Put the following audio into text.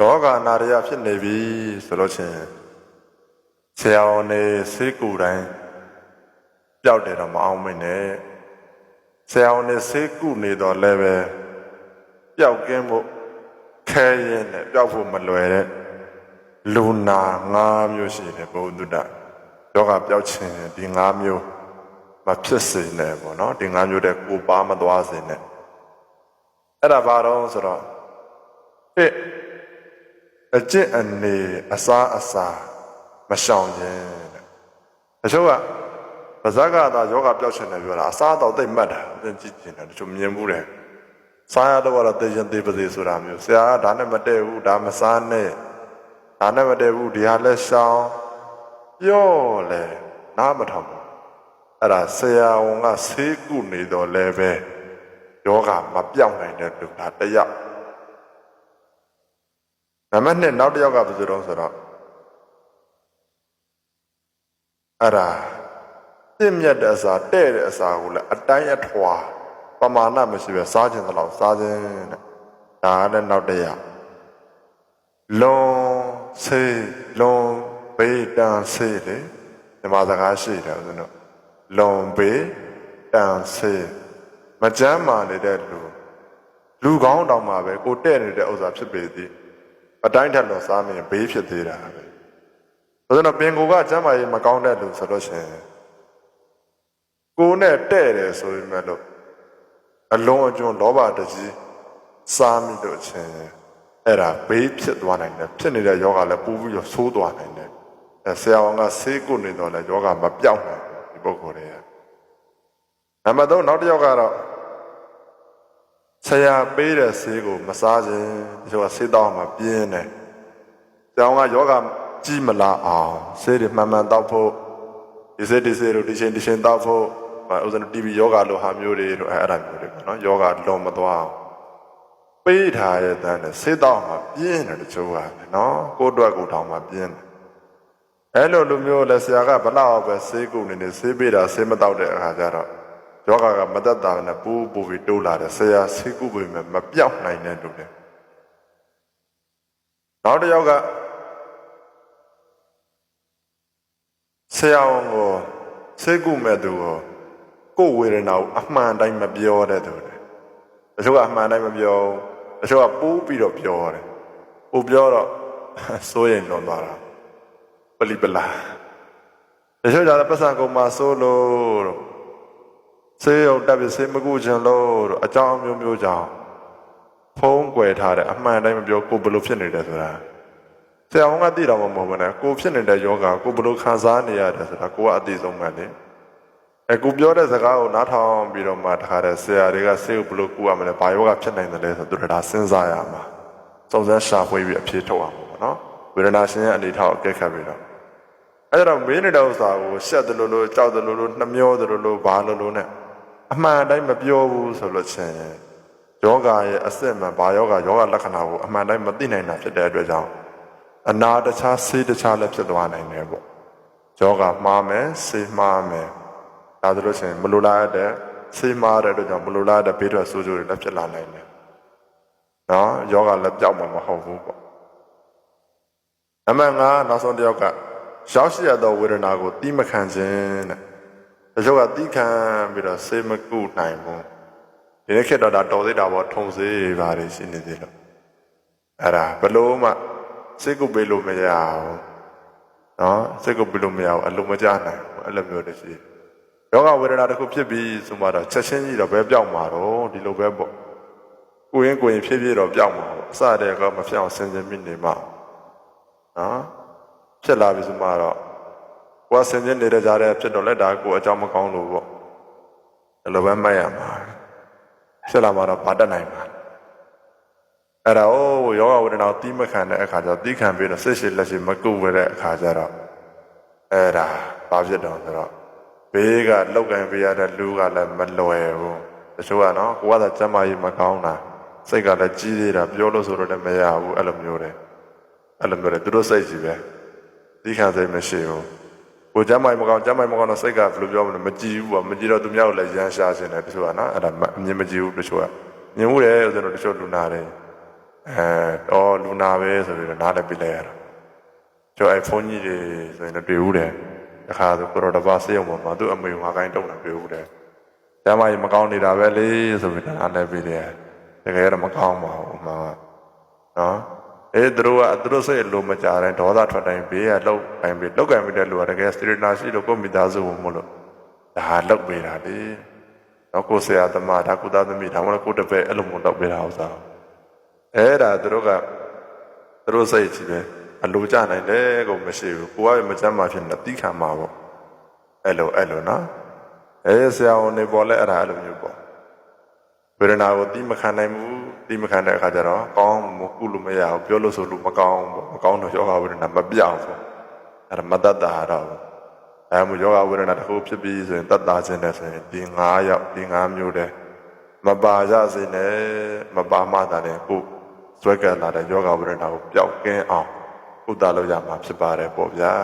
ယောဂနာရယဖြစ်နေပြီဆိုလို့ချင်းဆရာဝန်နေဆေးကူတိုင်းပျောက်တယ်တော့မအောင်မင်းနဲ့ဆရာဝန်နေဆေးကူနေတော့လည်းပဲပျောက်ကင်းဖို့ခဲရင်နဲ့ပျောက်ဖို့မလွယ်တဲ့လူနာ၅မျိုးရှိတယ်ဘုဒ္ဓတယောဂပျောက်ခြင်းဒီ၅မျိုးမဖြစ်စေနဲ့ပေါ့နော်ဒီ၅မျိုးတဲ့ကိုပါမသွားစေနဲ့အဲ့ဒါဘာတော့ဆိုတော့ဟဲ့ အကျင့်အနေအစားအစာမရှောင်ခြင်းတဲ့တချို့ကပါဇက်ကသာယောဂပျောက်ရှင်တယ်ပြောတာအစားတော့တိတ်မှတ်တာသင်ကြည့်ကျင်တယ်တချို့မြင်မှုတယ်စားရတော့ကတော့တေရင်သေးပါသေးဆိုတာမျိုးဆရာကဒါနဲ့မတည့်ဘူးဒါမစားနဲ့ဒါနဲ့မတည့်ဘူးဒီဟာလက်ရှောင်ပြောလေနားမထောင်ဘူးအဲ့ဒါဆရာဝန်ကဆေးကုနေတော့လည်းပဲယောဂမပြောင်းနိုင်တဲ့လူဒါတစ်ယောက် နံပါတ်2နောက်တစ်ယောက်ကဘယ်သူတုံးဆိုတော့အဲ့ဒါပြင့်မြတ်တဲ့အစာတဲ့တဲ့အစာကိုလည်းအတိုင်းအထွာပမာဏမရှိပဲစားခြင်းသလောက်စားခြင်းတဲ့ဒါကလည်းနောက်တစ်ယောက်လွန်ဆေးလွန်ဘေးတန်ဆေးလေဒီမှာစကားရှိတယ်ဦးဇင်းတို့လွန်ဘေးတန်ဆေးမကြမ်းမာနေတဲ့လူလူကောင်းတောင်မှပဲကိုတဲ့နေတဲ့ဥစ္စာဖြစ်ပေသည် အတိုင်းထက်လို့စားမရင်ဘေးဖြစ်သေးတာပဲ။ဒါဆိုတော့ပင်ကိုကကျမ်းမာရေးမကောင်းတဲ့လူဆိုလို့ရှိရင်ကိုနဲ့တဲ့တယ်ဆိုရင်မဲ့လို့အလုံးအကျွန်းလောဘတကြီးစားမိလို့ချင်းအဲ့ဒါဘေးဖြစ်သွားနိုင်တယ်ဖြစ်နေတဲ့ယောဂလည်းပူပြီးတော့ဆိုးသွားနိုင်တယ်။အဲဆရာဝန်ကဆေးကုနေတော့လေယောဂမပြောက်နိုင်ဘူးဒီပုဂ္ဂိုလ်တွေကနံပါတ်3နောက်တစ်ယောက်ကတော့ ဆရာပေးတဲ့ဆေးကိုမစားခြင်းဒီလိုကဆေးတောင်းမှပြင်းတယ်။ကျောင်းကယောဂကြီးမလာအောင်ဆေးတွေမှန်မှန်တောက်ဖို့ဒီဆေးဒီဆေးတို့ဒီချိန်ဒီချိန်တောက်ဖို့ဥစဉ် TB ယောဂလိုဟာမျိုးတွေတို့အဲအဲ့ဒါမျိုးတွေပေါ့နော်ယောဂလုံးမသွားအောင်ပေးထားတဲ့တန်းနဲ့ဆေးတောင်းမှပြင်းတယ်တချို့ကနော်ကိုယ့်အတွက်ကိုယ်တောင်းမှပြင်းတယ်အဲ့လိုလူမျိုးလဲဆရာကဘလောက်ပဲဆေးကုနေနေဆေးပေးတာဆေးမတောက်တဲ့အခါကျတော့ ယောဂကမသက်တာနဲ့ပူပူပြီးတိုးလာတယ်ဆရာဆေးကုပေးမယ်မပြောက်နိုင်တဲ့လူတွေနောက်တစ်ယောက်ကဆရာဝန်ကိုဆေးကုမဲ့သူကိုကိုယ်ဝေဒနာကိုအမှန်တိုင်းမပြောတဲ့သူတွေတချို့ကအမှန်တိုင်းမပြောတချို့ကပိုးပြီးတော့ပြောတယ်ပိုးပြောတော့စိုးရင်လွန်သွားတာပလီပလာတချို့ကြတော့ပတ်စံကုန်မှာစိုးလို့ တော့ဆေးရုံတက်ပြီးဆေးမကုချင်လို့တော့အကြောင်းမျိုးမျိုးကြောင့်ဖုံးကွယ်ထားတယ်အမှန်တိုင်းမပြောကိုယ်ဘယ်လိုဖြစ်နေတယ်ဆိုတာဆရာဝန်ကသိတော့မဟုတ်ဘူးနဲ့ကိုယ်ဖြစ်နေတဲ့ယောဂကိုယ်ဘယ်လိုခံစားနေရတယ်ဆိုတာကိုကအသိဆုံးမှလေအဲကိုပြောတဲ့စကားကိုနားထောင်ပြီးတော့မှတခါတည်းဆရာတွေကဆေးကိုဘယ်လိုကုရမလဲဘာယောဂဖြစ်နိုင်တယ်လဲဆိုတော့သူတို့ဒါစဉ်းစားရမှာစုံစမ်းရှာဖွေပြီးအဖြေထုတ်အောင်ပေါ့နော်ဝေဒနာရှင်ရဲ့အနေထားကိုအကဲခတ်ပြီးတော့အဲဒါတော့မင်းနေတဲ့ဥစ္စာကိုရှက်တယ်လို့လို့ကြောက်တယ်လို့လို့နှမျောတယ်လို့လို့ဘာလို့လို့ ਨੇ အမှန်တိုင်းမပြောဘူးဆိုလို့ချင်းယောဂရဲ့အစစ်မှန်ဘာယောဂယောဂလက္ခဏာကိုအမှန်တိုင်းမသိနိုင်တာဖြစ်တဲ့အတွက်ကြောင့်အနာတခြားဆေးတခြားလည်းဖြစ်သွားနိုင်တယ်ပေါ့ယောဂမှားမယ်ဆေးမှားမယ်ဒါဆိုလို့ချင်းမလိုလားတဲ့ဆေးမှားတဲ့အတွက်ကြောင့်မလိုလားတဲ့ဘေးထွက်ဆိုးကျိုးတွေလည်းဖြစ်လာနိုင်တယ်နော်ယောဂလည်းပြောက်မှာမဟုတ်ဘူးပေါ့အမှန်ကနောက်ဆုံးတစ်ယောက်ကရောက်ရှိရသောဝေဒနာကိုတိမခံခြင်းတဲ့ တချို့ကတီးခံပြီးတော့ဆေးမကုနိုင်ဘူးဒီနေ့ခေတ်တော့ဒါတော်သေးတာပေါ့ထုံဆေးတွေပါတယ်ရှိနေသေးလို့အဲ့ဒါဘလို့မှဆေးကုပေးလို့မရဘူးနော်ဆေးကုပေးလို့မရဘူးအလုံးမကြနိုင်ဘူးအဲ့လိုမျိုးတွေရှိယောဂဝေဒနာတစ်ခုဖြစ်ပြီးဆိုမှတော့ချက်ချင်းကြီးတော့ဘဲပြောက်မှာတော့ဒီလိုပဲပေါ့ကိုရင်ကိုရင်ဖြည်းဖြည်းတော့ပြောက်မှာပေါ့အစတည်းကမဖြစ်အောင်စဉ်းစားမိနေမှာနော်ဖြစ်လာပြီဆိုမှတော့ ကိုယ်ဆင်ကျင်နေတဲ့ကြားထဲဖြစ်တော့လက်ဒါကိုအကြောင်းမကောင်းလို့ပေါ့ဒီလိုပဲမှတ်ရမှာဖြစ်လာမှာတော့ဗာတက်နိုင်မှာအဲ့ဒါအိုးယောဂဝေဒနာကိုတီးမခံတဲ့အခါကျတော့တီးခံပြီးတော့စစ်ရှိလက်ရှိမကုဝဲတဲ့အခါကျတော့အဲ့ဒါဘာဖြစ်တော့ဆိုတော့ဘေးကလောက်ကင်ပေးရတဲ့လူကလည်းမလွယ်ဘူးတချို့ကနော်ကိုကသာစမ်းမကြီးမကောင်းတာစိတ်ကလည်းကြီးသေးတာပြောလို့ဆိုတော့လည်းမရဘူးအဲ့လိုမျိုးတွေအဲ့လိုမျိုးတွေသူတို့စိတ်ကြီးပဲတီးခံစိတ်မရှိဘူး ကိုကျမ်းမိုင်မကောင်ကျမ်းမိုင်မကောင်တော့စိတ်ကဘယ်လိုပြောမလဲမကြည်ဘူးပေါ့မကြည်တော့သူများကိုလည်းရမ်းရှားခြင်းတယ်တချို့ကနော်အဲ့ဒါအမြင်မကြည်ဘူးတချို့ကမြင်မှုတယ်ဆိုတော့တချို့လူနာတယ်အဲတော့လူနာပဲဆိုပြီးတော့နားလည်းပြလိုက်ရတာကျော်အိုင်ဖုန်းကြီးတွေဆိုရင်တော့တွေ့ဦးတယ်တခါဆိုကိုရောတပါစေးအောင်ပေါ်မှာသူ့အမေကငါကိုင်းတုံးတာတွေ့ဦးတယ်ကျမကြီးမကောင်းနေတာပဲလေဆိုပြီးတော့နားလည်းပြလိုက်ရတယ်တကယ်တော့မကောင်းပါဘူးမှာနော် အဲသူတို့ကသူတို့စိတ်အလိုမကြတဲ့ဒေါသထွက်တိုင်းဘေးကလောက်တိုင်းဘေးလောက်ကင်ပြီးတဲ့လူကတကယ်စတရနာရှိလို့ကိုယ့်မိသားစုကိုမလို့ဒါလောက်ပေးတာလေနော်ကိုဆရာသမားဒါကုသသမီးဒါမှမဟုတ်ကိုတပည့်အဲ့လိုမျိုးလောက်ပေးတာဥစ္စာအဲ့ဒါသူတို့ကသူတို့စိတ်ကြီးပဲအလိုကြနိုင်တယ်ကိုမရှိဘူးကိုကမကြမ်းမှဖြစ်နေတိခံမှာပေါ့အဲ့လိုအဲ့လိုနော်အဲဆရာဝန်တွေပေါ်လဲအဲ့ဒါအဲ့လိုမျိုးပေါ့ဝေဒနာကိုတိမခံနိုင်ဘူး တိမခံတဲ့အခါကျတော့ကောင်းမကုလို့မရဘူးပြောလို့ဆိုလို့မကောင်းဘူးမကောင်းတော့ယောဂဝေဒနာမပြောင်းဘူးအဲ့ဒါမတတ်တာတော့အဲမျိုးယောဂဝေဒနာတစ်ခုဖြစ်ပြီးဆိုရင်တတ်တာခြင်းနဲ့ဆိုရင်ဒီ9ရောက်ဒီ9မျိုးတည်းမပါရစေနဲ့မပါမှသာတယ်ကိုစွဲကပ်လာတဲ့ယောဂဝေဒနာကိုပျောက်ကင်းအောင်ကုသလို့ရမှာဖြစ်ပါတယ်ပေါ့ဗျာ